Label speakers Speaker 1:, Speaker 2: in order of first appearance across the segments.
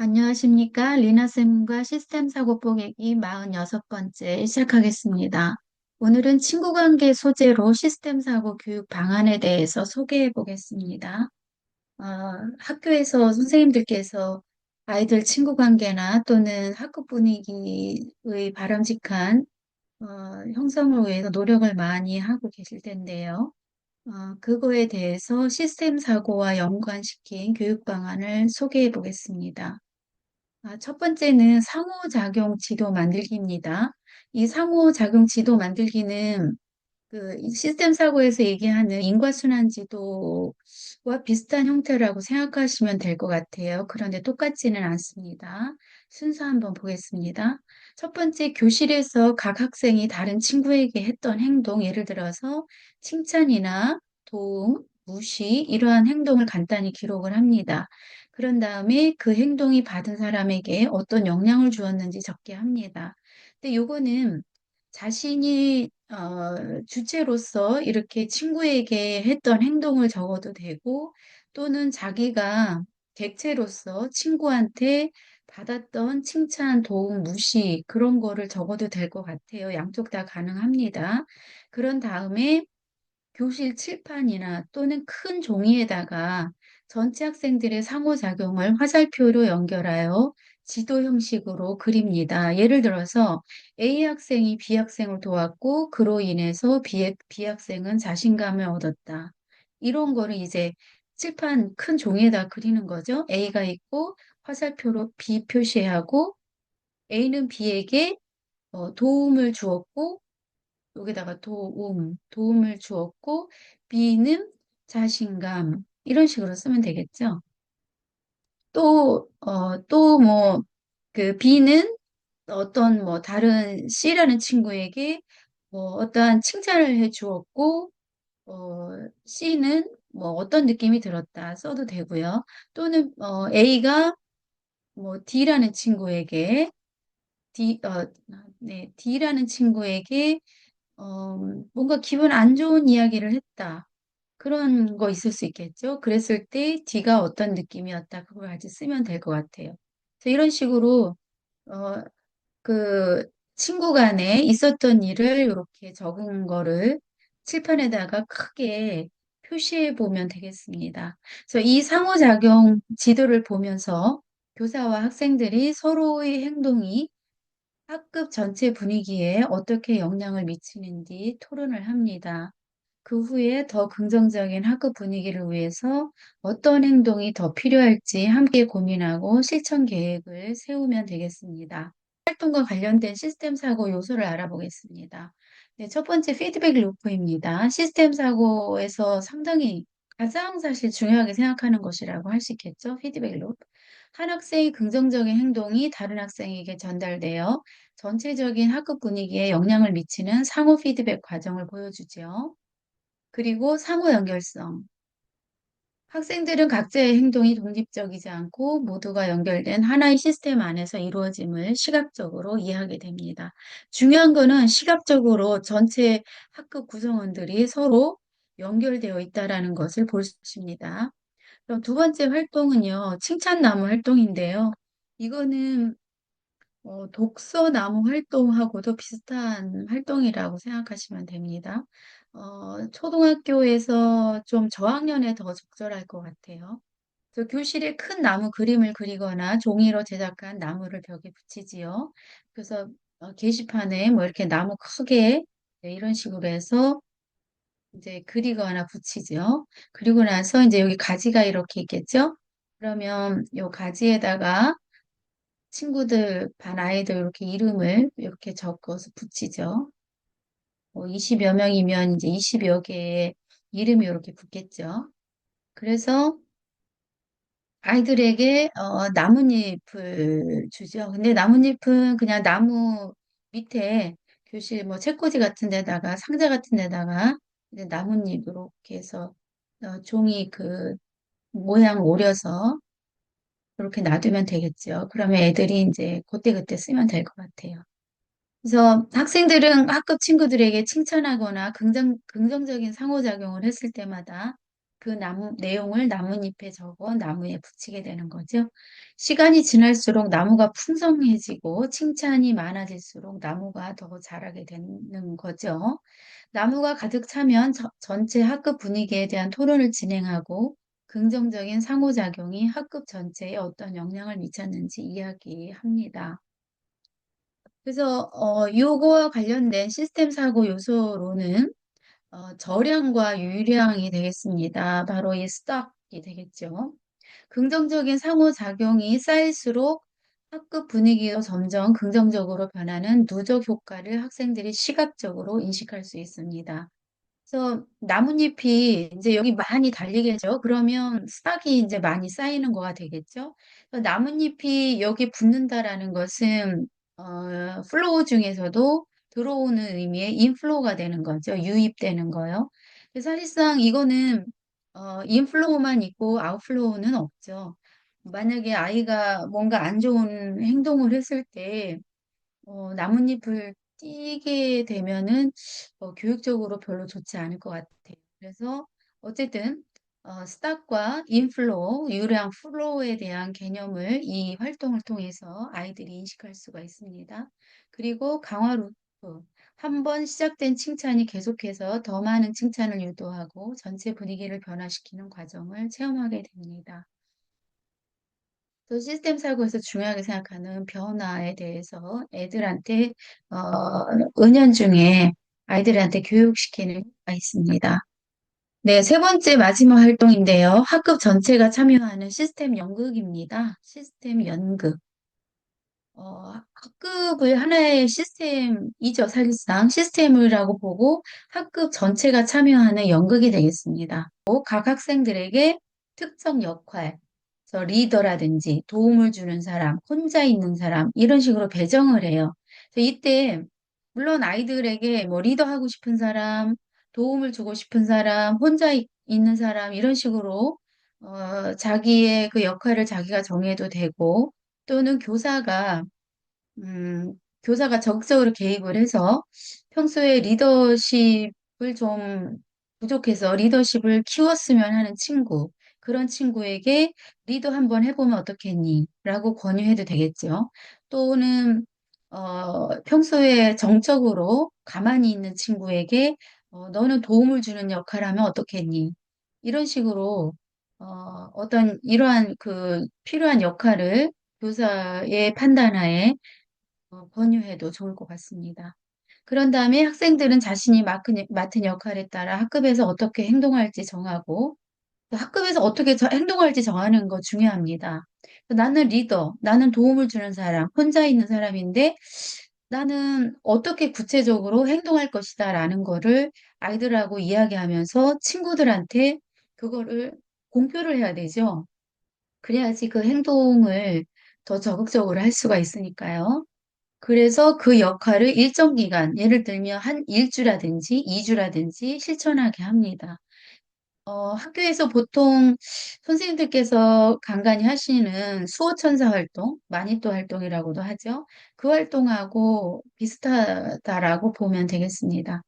Speaker 1: 안녕하십니까. 리나쌤과 시스템 사고 포객이 46번째 시작하겠습니다. 오늘은 친구 관계 소재로 시스템 사고 교육 방안에 대해서 소개해 보겠습니다. 어, 학교에서 선생님들께서 아이들 친구 관계나 또는 학급 분위기의 바람직한 어, 형성을 위해서 노력을 많이 하고 계실 텐데요. 어, 그거에 대해서 시스템 사고와 연관시킨 교육 방안을 소개해 보겠습니다. 아, 첫 번째는 상호작용 지도 만들기입니다. 이 상호작용 지도 만들기는 그 시스템 사고에서 얘기하는 인과순환 지도와 비슷한 형태라고 생각하시면 될 것 같아요. 그런데 똑같지는 않습니다. 순서 한번 보겠습니다. 첫 번째, 교실에서 각 학생이 다른 친구에게 했던 행동, 예를 들어서 칭찬이나 도움, 무시, 이러한 행동을 간단히 기록을 합니다. 그런 다음에 그 행동이 받은 사람에게 어떤 영향을 주었는지 적게 합니다. 근데 요거는 자신이 어, 주체로서 이렇게 친구에게 했던 행동을 적어도 되고 또는 자기가 객체로서 친구한테 받았던 칭찬, 도움, 무시 그런 거를 적어도 될 것 같아요. 양쪽 다 가능합니다. 그런 다음에 교실 칠판이나 또는 큰 종이에다가 전체 학생들의 상호작용을 화살표로 연결하여 지도 형식으로 그립니다. 예를 들어서 A 학생이 B 학생을 도왔고 그로 인해서 B, B 학생은 자신감을 얻었다. 이런 거를 이제 칠판 큰 종이에다 그리는 거죠. A가 있고 화살표로 B 표시하고 A는 B에게 어, 도움을 주었고 여기다가 도움, 도움을 주었고 B는 자신감 이런 식으로 쓰면 되겠죠. 또, 어, 또 뭐, 그 B는 어떤 뭐 다른 C라는 친구에게 뭐 어떠한 칭찬을 해 주었고, 어, C는 뭐 어떤 느낌이 들었다 써도 되고요. 또는 어, A가 뭐 D라는 친구에게 D, 어, 네, D라는 친구에게 어, 뭔가 기분 안 좋은 이야기를 했다. 그런 거 있을 수 있겠죠. 그랬을 때 D가 어떤 느낌이었다. 그걸 같이 쓰면 될 것 같아요. 그래서 이런 식으로 어, 그 친구 간에 있었던 일을 이렇게 적은 거를 칠판에다가 크게 표시해 보면 되겠습니다. 그래서 이 상호작용 지도를 보면서 교사와 학생들이 서로의 행동이 학급 전체 분위기에 어떻게 영향을 미치는지 토론을 합니다. 그 후에 더 긍정적인 학급 분위기를 위해서 어떤 행동이 더 필요할지 함께 고민하고 실천 계획을 세우면 되겠습니다. 활동과 관련된 시스템 사고 요소를 알아보겠습니다. 네, 첫 번째 피드백 루프입니다. 시스템 사고에서 상당히 가장 사실 중요하게 생각하는 것이라고 할 수 있겠죠. 피드백 루프. 한 학생의 긍정적인 행동이 다른 학생에게 전달되어 전체적인 학급 분위기에 영향을 미치는 상호 피드백 과정을 보여주죠. 그리고 상호 연결성. 학생들은 각자의 행동이 독립적이지 않고 모두가 연결된 하나의 시스템 안에서 이루어짐을 시각적으로 이해하게 됩니다. 중요한 거는 시각적으로 전체 학급 구성원들이 서로 연결되어 있다는 것을 볼 수 있습니다. 두 번째 활동은요, 칭찬나무 활동인데요. 이거는 어, 독서나무 활동하고도 비슷한 활동이라고 생각하시면 됩니다. 어, 초등학교에서 좀 저학년에 더 적절할 것 같아요. 그 교실에 큰 나무 그림을 그리거나 종이로 제작한 나무를 벽에 붙이지요. 그래서 어, 게시판에 뭐 이렇게 나무 크게 네, 이런 식으로 해서 이제 그리거나 붙이죠. 그리고 나서 이제 여기 가지가 이렇게 있겠죠. 그러면 이 가지에다가 친구들, 반 아이들 이렇게 이름을 이렇게 적어서 붙이죠. 뭐 20여 명이면 이제 20여 개의 이름이 이렇게 붙겠죠. 그래서 아이들에게 어, 나뭇잎을 주죠. 근데 나뭇잎은 그냥 나무 밑에 교실 뭐 책꽂이 같은 데다가 상자 같은 데다가 이제 나뭇잎 이렇게 해서 어, 종이 그 모양 오려서 이렇게 놔두면 되겠죠. 그러면 애들이 이제 그때그때 쓰면 될 것 같아요. 그래서 학생들은 학급 친구들에게 칭찬하거나 긍정, 긍정적인 상호작용을 했을 때마다 그 나무, 내용을 나뭇잎에 적어 나무에 붙이게 되는 거죠. 시간이 지날수록 나무가 풍성해지고 칭찬이 많아질수록 나무가 더 자라게 되는 거죠. 나무가 가득 차면 저- 전체 학급 분위기에 대한 토론을 진행하고 긍정적인 상호작용이 학급 전체에 어떤 영향을 미쳤는지 이야기합니다. 그래서 어, 요거와 관련된 시스템 사고 요소로는 어, 저량과 유량이 되겠습니다. 바로 이 스탁이 되겠죠. 긍정적인 상호작용이 쌓일수록 학급 분위기가 점점 긍정적으로 변하는 누적 효과를 학생들이 시각적으로 인식할 수 있습니다. 그래서 나뭇잎이 이제 여기 많이 달리겠죠. 그러면 싹이 이제 많이 쌓이는 거가 되겠죠. 그래서 나뭇잎이 여기 붙는다라는 것은 어, 플로우 중에서도 들어오는 의미의 인플로우가 되는 거죠. 유입되는 거요. 사실상 이거는 어, 인플로우만 있고 아웃플로우는 없죠. 만약에 아이가 뭔가 안 좋은 행동을 했을 때 어, 나뭇잎을 띄게 되면은 어, 교육적으로 별로 좋지 않을 것 같아요. 그래서 어쨌든 어, 스탁과 인플로우, 유량 플로우에 대한 개념을 이 활동을 통해서 아이들이 인식할 수가 있습니다. 그리고 강화 루프, 한 번 시작된 칭찬이 계속해서 더 많은 칭찬을 유도하고 전체 분위기를 변화시키는 과정을 체험하게 됩니다. 또 시스템 사고에서 중요하게 생각하는 변화에 대해서 애들한테 어, 은연중에 아이들한테 교육시키는 가 있습니다. 네, 세 번째 마지막 활동인데요. 학급 전체가 참여하는 시스템 연극입니다. 시스템 연극. 어, 학급을 하나의 시스템이죠, 사실상. 시스템이라고 보고 학급 전체가 참여하는 연극이 되겠습니다. 각 학생들에게 특정 역할, 저 리더라든지 도움을 주는 사람, 혼자 있는 사람, 이런 식으로 배정을 해요. 그래서 이때, 물론 아이들에게 뭐 리더하고 싶은 사람, 도움을 주고 싶은 사람, 혼자 이- 있는 사람, 이런 식으로, 어, 자기의 그 역할을 자기가 정해도 되고, 또는 교사가 음, 교사가 적극적으로 개입을 해서 평소에 리더십을 좀 부족해서 리더십을 키웠으면 하는 친구, 그런 친구에게 리더 한번 해보면 어떻겠니? 라고 권유해도 되겠죠. 또는, 어, 평소에 정적으로 가만히 있는 친구에게 어, 너는 도움을 주는 역할을 하면 어떻겠니? 이런 식으로 어, 어떤 이러한 그 필요한 역할을 교사의 판단하에 어, 권유해도 좋을 것 같습니다. 그런 다음에 학생들은 자신이 맡은, 역할에 따라 학급에서 어떻게 행동할지 정하고 또 학급에서 어떻게 저- 행동할지 정하는 거 중요합니다. 나는 리더, 나는 도움을 주는 사람, 혼자 있는 사람인데 나는 어떻게 구체적으로 행동할 것이다 라는 거를 아이들하고 이야기하면서 친구들한테 그거를 공표를 해야 되죠. 그래야지 그 행동을 더 적극적으로 할 수가 있으니까요. 그래서 그 역할을 일정 기간, 예를 들면 한 1주라든지 2주라든지 실천하게 합니다. 어, 학교에서 보통 선생님들께서 간간히 하시는 수호천사 활동, 마니또 활동이라고도 하죠. 그 활동하고 비슷하다라고 보면 되겠습니다.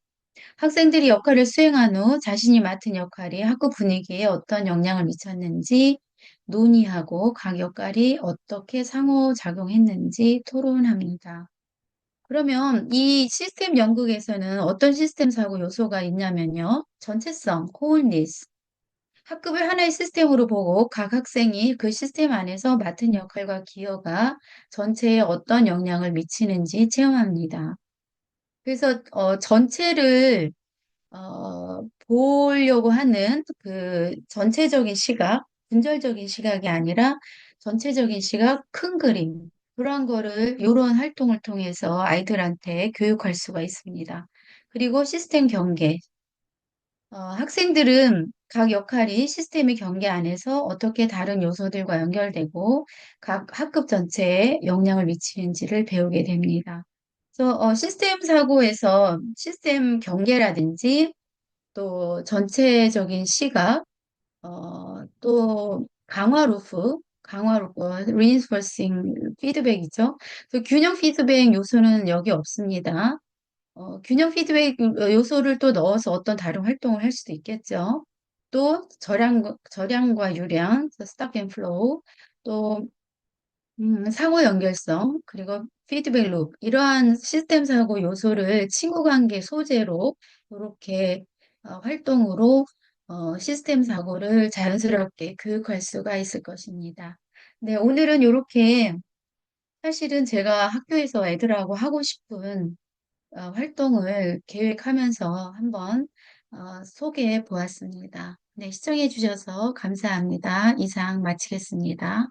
Speaker 1: 학생들이 역할을 수행한 후 자신이 맡은 역할이 학교 분위기에 어떤 영향을 미쳤는지 논의하고 각 역할이 어떻게 상호작용했는지 토론합니다. 그러면 이 시스템 연극에서는 어떤 시스템 사고 요소가 있냐면요. 전체성, wholeness. 학급을 하나의 시스템으로 보고 각 학생이 그 시스템 안에서 맡은 역할과 기여가 전체에 어떤 영향을 미치는지 체험합니다. 그래서 어, 전체를 어, 보려고 하는 그 전체적인 시각, 분절적인 시각이 아니라 전체적인 시각, 큰 그림, 그런 거를 이런 활동을 통해서 아이들한테 교육할 수가 있습니다. 그리고 시스템 경계. 어, 학생들은 각 역할이 시스템의 경계 안에서 어떻게 다른 요소들과 연결되고 각 학급 전체에 영향을 미치는지를 배우게 됩니다. 그래서 어, 시스템 사고에서 시스템 경계라든지 또 전체적인 시각, 어, 또 강화 루프, 강화 루프, reinforcing 피드백이죠. 그 균형 피드백 요소는 여기 없습니다. 어, 균형 피드백 요소를 또 넣어서 어떤 다른 활동을 할 수도 있겠죠. 또 절약, 절약과 유량, 스탑 앤 플로우, 또 음, 상호 연결성, 그리고 피드백 룹, 이러한 시스템 사고 요소를 친구 관계 소재로 이렇게 어, 활동으로 어, 시스템 사고를 자연스럽게 교육할 수가 있을 것입니다. 네, 오늘은 이렇게 사실은 제가 학교에서 애들하고 하고 싶은 어, 활동을 계획하면서 한번 어, 소개해 보았습니다. 네, 시청해 주셔서 감사합니다. 이상 마치겠습니다.